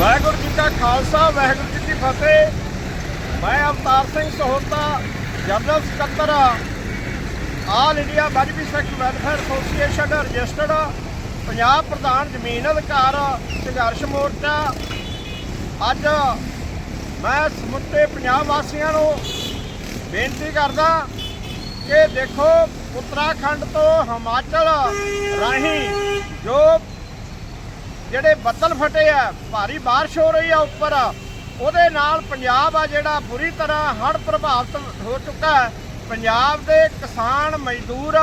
ਵਾਹਿਗੁਰੂ ਜੀ ਕਾ ਖਾਲਸਾ, ਵਾਹਿਗੁਰੂ ਜੀ ਕੀ ਫਤਿਹ। ਮੈਂ ਅਵਤਾਰ ਸਿੰਘ ਸਹੋਤਾ, ਜਨਰਲ ਸਕੱਤਰ all India Mazhabi Sikh welfare association registered Punjab ਪ੍ਰਧਾਨ ਜ਼ਮੀਨ ਅਧਿਕਾਰ ਸੰਘਰਸ਼ ਮੋਰਚਾ। ਅੱਜ ਮੈਂ ਸਮੁੱਚੇ ਪੰਜਾਬ ਵਾਸੀਆਂ ਨੂੰ ਬੇਨਤੀ ਕਰਦਾ ਕਿ ਦੇਖੋ, ਉੱਤਰਾਖੰਡ ਤੋਂ ਹਿਮਾਚਲ ਰਾਹੀਂ ਜੋ ਜਿਹੜੇ ਬੱਦਲ ਫਟੇ ਆ, ਭਾਰੀ ਬਾਰਿਸ਼ ਹੋ ਰਹੀ ਆ ਉੱਪਰ। ਉਹਦੇ ਨਾਲ ਪੰਜਾਬ ਆ ਜਿਹੜਾ ਬੁਰੀ ਤਰ੍ਹਾਂ ਹੜ੍ਹ ਪ੍ਰਭਾਵਿਤ ਹੋ ਚੁੱਕਾ ਹੈ। ਪੰਜਾਬ ਦੇ ਕਿਸਾਨ ਮਜ਼ਦੂਰ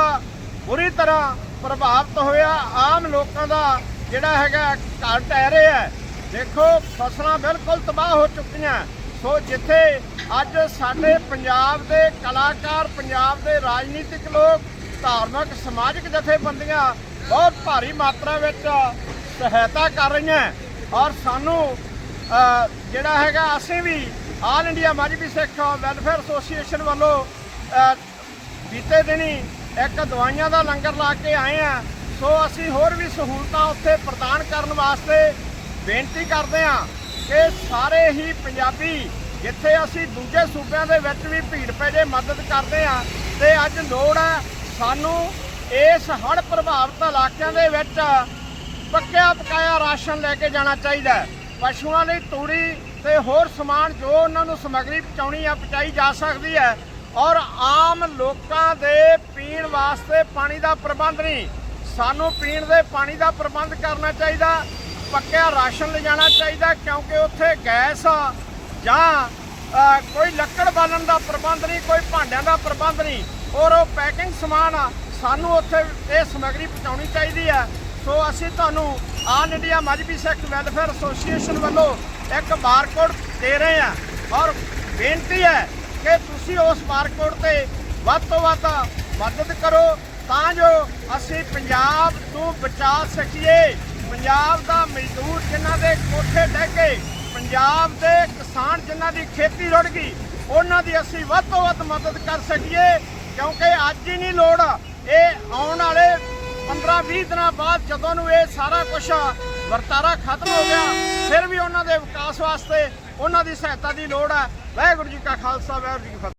ਬੁਰੀ ਤਰ੍ਹਾਂ ਪ੍ਰਭਾਵਿਤ ਹੋਇਆ। ਆਮ ਲੋਕਾਂ ਦਾ ਜਿਹੜਾ ਹੈਗਾ ਘਰ ਟਹਿ ਰਿਹਾ ਦੇਖੋ, ਫਸਲਾਂ ਬਿਲਕੁਲ ਤਬਾਹ ਹੋ ਚੁੱਕੀਆਂ। ਸੋ ਜਿੱਥੇ ਅੱਜ ਸਾਡੇ ਪੰਜਾਬ ਦੇ ਕਲਾਕਾਰ, ਪੰਜਾਬ ਦੇ ਰਾਜਨੀਤਿਕ ਲੋਕ ਧਾਰਮਿਕ, ਸਮਾਜਿਕ ਜਥੇਬੰਦੀਆਂ ਬਹੁਤ ਭਾਰੀ ਮਾਤਰਾ ਵਿੱਚ ਸਹਾਇਤਾ ਕਰ ਰਹੀਆਂ। ਔਰ ਸਾਨੂੰ ਜਿਹੜਾ ਹੈਗਾ, ਅਸੀਂ ਵੀ all India Mazhabi Sikh welfare association ਵੱਲੋਂ ਬੀਤੇ ਦਿਨੀ ਇੱਕ ਦਵਾਈਆਂ ਦਾ ਲੰਗਰ ਲਾ ਕੇ ਆਏ ਆ ਸੋ ਅਸੀਂ ਹੋਰ ਵੀ ਸਹੂਲਤਾਂ ਉੱਥੇ ਪ੍ਰਦਾਨ ਕਰਨ ਵਾਸਤੇ ਬੇਨਤੀ ਕਰਦੇ ਹਾਂ ਕਿ ਸਾਰੇ ਹੀ ਪੰਜਾਬੀ, ਜਿੱਥੇ ਅਸੀਂ ਦੂਜੇ ਸੂਬਿਆਂ ਦੇ ਵਿੱਚ ਵੀ ਭੀੜ ਪੈਜੇ, ਮਦਦ ਕਰਦੇ ਹਾਂ। ਤੇ ਅੱਜ ਲੋੜ ਹੈ ਸਾਨੂੰ ਇਸ ਹੜ੍ਹ ਪ੍ਰਭਾਵਿਤ ਇਲਾਕਿਆਂ ਦੇ ਵਿੱਚ ਪੱਕਿਆ ਪਕਾਇਆ ਰਾਸ਼ਨ ਲੈ ਕੇ ਜਾਣਾ ਚਾਹੀਦਾ ਹੈ। ਪਸ਼ੂਆਂ ਲਈ ਤੂੜੀ ਤੇ ਹੋਰ ਸਮਾਨ ਜੋ ਉਹਨਾਂ ਨੂੰ ਸਮੱਗਰੀ ਪਹੁੰਚਾਉਣੀ ਆ ਪਹੁੰਚਾਈ ਜਾ ਸਕਦੀ ਹੈ ਔਰ ਆਮ ਲੋਕਾਂ ਦੇ ਪੀਣ ਵਾਸਤੇ ਪਾਣੀ ਦਾ ਪ੍ਰਬੰਧ ਨਹੀਂ। ਸਾਨੂੰ ਪੀਣ ਦੇ ਪਾਣੀ ਦਾ ਪ੍ਰਬੰਧ ਕਰਨਾ ਚਾਹੀਦਾ ਪੱਕਿਆ ਰਾਸ਼ਨ ਲਿਜਾਣਾ ਚਾਹੀਦਾ ਕਿਉਂਕਿ ਉੱਥੇ ਗੈਸ ਆ ਜਾਂ ਕੋਈ ਲੱਕੜ ਬਾਲਣ ਦਾ ਪ੍ਰਬੰਧ ਨਹੀਂ ਕੋਈ ਭਾਂਡਿਆਂ ਦਾ ਪ੍ਰਬੰਧ ਨਹੀਂ। ਔਰ ਉਹ ਪੈਕਿੰਗ ਸਮਾਨ ਆ, ਸਾਨੂੰ ਉੱਥੇ ਇਹ ਸਮੱਗਰੀ ਪਹੁੰਚਾਉਣੀ ਚਾਹੀਦੀ ਹੈ। ਸੋ ਅਸੀਂ ਤੁਹਾਨੂੰ all India Mazhabi Sikh welfare association ਵੱਲੋਂ ਇੱਕ ਬਾਰਕੋਡ ਦੇ ਰਹੇ ਹਾਂ ਔਰ ਬੇਨਤੀ ਹੈ ਕਿ ਤੁਸੀਂ ਉਸ ਬਾਰਕੋਡ ਤੇ ਵੱਧ ਤੋਂ ਵੱਧ ਮਦਦ ਕਰੋ ਤਾਂ ਜੋ ਅਸੀਂ ਪੰਜਾਬ ਨੂੰ ਬਚਾ ਸਕੀਏ। ਪੰਜਾਬ ਦਾ ਮਜ਼ਦੂਰ ਜਿਨ੍ਹਾਂ ਦੇ ਕੋਠੇ ਡਹਿ ਗਏ, ਪੰਜਾਬ ਦੇ ਕਿਸਾਨ ਜਿਨ੍ਹਾਂ ਦੀ ਖੇਤੀ ਰੁੜ ਗਈ, ਉਹਨਾਂ ਦੀ ਅਸੀਂ ਵੱਧ ਤੋਂ ਵੱਧ ਮਦਦ ਕਰ ਸਕੀਏ ਕਿਉਂਕਿ ਅੱਜ ਹੀ ਨਹੀਂ ਲੋੜ ਇਹ ਆਉਣ ਵਾਲੇ 15-20 ਦਿਨਾਂ ਬਾਅਦ ਜਦੋਂ ਨੂੰ ਇਹ ਸਾਰਾ ਕੁਝ ਵਰਤਾਰਾ ਖਤਮ ਹੋ ਗਿਆ, ਫਿਰ ਵੀ ਉਹਨਾਂ ਦੇ ਵਿਕਾਸ ਵਾਸਤੇ ਉਹਨਾਂ ਦੀ ਸਹਾਇਤਾ ਦੀ ਲੋੜ ਹੈ। ਵਾਹਿਗੁਰੂ ਜੀ ਕਾ ਖਾਲਸਾ, ਵਾਹਿਗੁਰੂ ਜੀ ਕੀ ਫਤਿਹ।